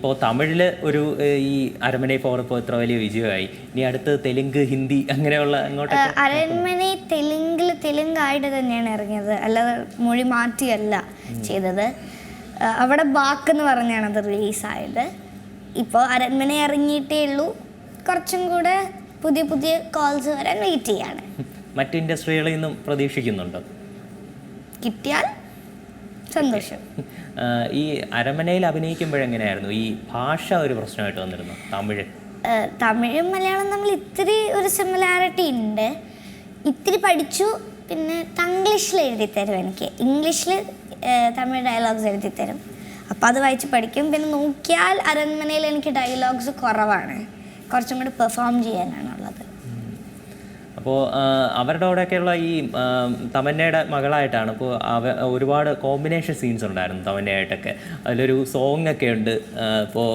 ഇപ്പോൾ തമിഴിൽ ഒരു ഈ അരമനെ ഫോർ ഇപ്പോൾ ഇത്ര വലിയ വിജയമായി. ഇനി അടുത്ത് തെലുങ്ക് ഹിന്ദി അങ്ങനെയുള്ള അങ്ങോട്ട് അരമനെ തെലുങ്കിൽ തെലുങ്കായിട്ട് തന്നെയാണ് ഇറങ്ങിയത്. അല്ലാതെ മൊഴി മാറ്റിയല്ല ചെയ്തത്. അവിടെ ബാക്കെന്ന് പറഞ്ഞാണ് അത് റിലീസായത്. ഇപ്പോൾ അരമനെ ഇറങ്ങിയിട്ടേ ഉള്ളൂ. കുറച്ചും കൂടെ പുതിയ പുതിയ കോൾസ് വരാൻ വെയിറ്റ് ചെയ്യാണ്. മറ്റു ഇൻഡസ്ട്രികളിൽ നിന്നും പ്രതീക്ഷിക്കുന്നുണ്ടോ? കിട്ടിയാൽ സന്തോഷം. ഈ അരമനയിൽ അഭിനയിക്കുമ്പോഴെങ്ങനെയായിരുന്നു ഈ ഭാഷ ഒരു പ്രശ്നമായിട്ട് വന്നിരുന്നു തമിഴ്. തമിഴും മലയാളം തമ്മിൽ ഇത്തിരി ഒരു സിമിലാരിറ്റി ഉണ്ട്. ഇത്തിരി പഠിച്ചു പിന്നെ തംഗ്ലീഷിൽ എഴുതി തരും എനിക്ക്. ഇംഗ്ലീഷിൽ തമിഴ് ഡയലോഗ്സ് എഴുതി തരും അപ്പോൾ അത് വായിച്ച് പഠിക്കും. പിന്നെ നോക്കിയാൽ അരന്മനയിൽ എനിക്ക് ഡയലോഗ്സ് കുറവാണ്. കുറച്ചും കൂടി പെർഫോം ചെയ്യാനാണുള്ളത് അപ്പോൾ അവരുടെ കൂടെയൊക്കെയുള്ള ഈ തമന്നയുടെ മകളായിട്ടാണ് അപ്പോൾ അവ ഒരുപാട് കോമ്പിനേഷൻ സീൻസ് ഉണ്ടായിരുന്നു തമന്നയായിട്ടൊക്കെ. അതിലൊരു സോങ് ഒക്കെ ഉണ്ട് ഇപ്പോൾ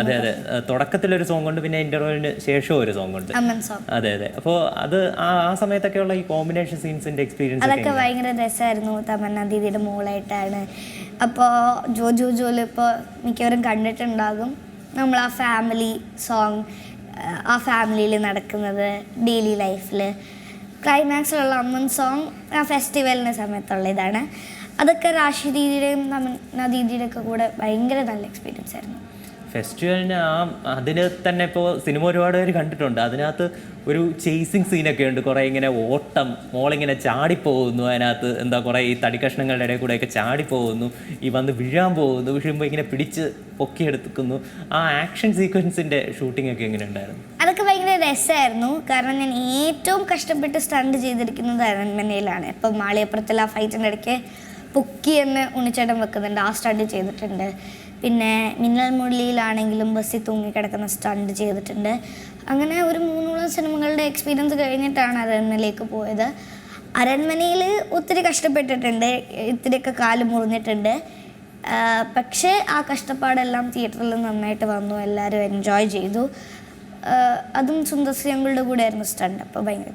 അതെ അതെ. തുടക്കത്തിലൊരു സോങ് ഉണ്ട് പിന്നെ ഇന്റർവ്യൂവിന് ശേഷവും ഒരു സോങ് ഉണ്ട്. അതെ അതെ. അപ്പോൾ അത് ആ ആ സമയത്തൊക്കെയുള്ള ഈ കോമ്പിനേഷൻ സീൻസിന്റെ എക്സ്പീരിയൻസ് അതൊക്കെ ഭയങ്കര രസമായിരുന്നു തമന്ന ദീദിയുടെ മോളായിട്ടാണ്. അപ്പോൾ ജോ ജോ ജോൽ ഇപ്പോൾ മിക്കവരും കണ്ടിട്ടുണ്ടാകും. നമ്മൾ ആ ഫാമിലി സോങ് ആ ഫാമിലിയിൽ നടക്കുന്നത് ഡെയിലി ലൈഫിൽ. ക്ലൈമാക്സിലുള്ള അമ്മൻ സോങ് ആ ഫെസ്റ്റിവലിന്റെ സമയത്തുള്ള ഇതാണ് അതൊക്കെ രാശി ദീദിയുടെയും തമിഴ്നാ ദീദിയുടെയൊക്കെ കൂടെ ഭയങ്കര നല്ല എക്സ്പീരിയൻസ് ആയിരുന്നു. ഫെസ്റ്റിവലിന് ആ അതിന് തന്നെ ഇപ്പോൾ സിനിമ ഒരുപാട് പേര് കണ്ടിട്ടുണ്ട്. അതിനകത്ത് ഒരു ചേസിങ് സീനൊക്കെ ഉണ്ട്. കുറേ ഇങ്ങനെ ഓട്ടം മോളിങ്ങനെ ചാടിപ്പോകുന്നു അതിനകത്ത്. എന്താ കുറേ ഈ തടി കഷ്ണങ്ങളുടെ ഇടയിൽ കൂടെയൊക്കെ ചാടിപ്പോകുന്നു. ഈ വന്ന് വീഴാൻ പോകുന്നു. വീഴുമ്പോൾ ഇങ്ങനെ പിടിച്ച് പൊക്കിയെടുക്കുന്നു. ആ ആക്ഷൻ സീക്വൻസിന്റെ ഷൂട്ടിംഗ് ഒക്കെ എങ്ങനെ ഉണ്ടായിരുന്നു? അതൊക്കെ ഭയങ്കര രസമായിരുന്നു കാരണം ഞാൻ ഏറ്റവും കഷ്ടപ്പെട്ട് സ്റ്റണ്ട് ചെയ്തിരിക്കുന്നത് അരൺമനയിലാണ്. ഇപ്പം മാളിയപ്പുറത്തിൽ ആ ഫൈറ്റിന്റെ ഇടയ്ക്ക് പൊക്കി എന്ന് ഉണ്ണിച്ചേട്ടൻ വെക്കുന്നുണ്ട്. ആ സ്റ്റണ്ട് ചെയ്തിട്ടുണ്ട്. പിന്നെ മിന്നൽ മുള്ളിയിലാണെങ്കിലും ബസ്സിൽ തൂങ്ങിക്കിടക്കുന്ന സ്റ്റണ്ട് ചെയ്തിട്ടുണ്ട്. അങ്ങനെ ഒരു മൂന്നോളം സിനിമകളുടെ എക്സ്പീരിയൻസ് കഴിഞ്ഞിട്ടാണ് അരൺമനയിലേക്ക് പോയത്. അരൺമനയിൽ ഒത്തിരി കഷ്ടപ്പെട്ടിട്ടുണ്ട്. ഇത്തിരിയൊക്കെ കാൽ മുറിഞ്ഞിട്ടുണ്ട്. പക്ഷേ ആ കഷ്ടപ്പാടെല്ലാം തിയേറ്ററിൽ നന്നായിട്ട് വന്നു. എല്ലാവരും എൻജോയ് ചെയ്തു. അതും അതും സുന്ദർശ്രീങ്ങളുടെ കൂടെ ആയിരുന്നു സ്റ്റണ്ട് അപ്പോൾ ഭയങ്കര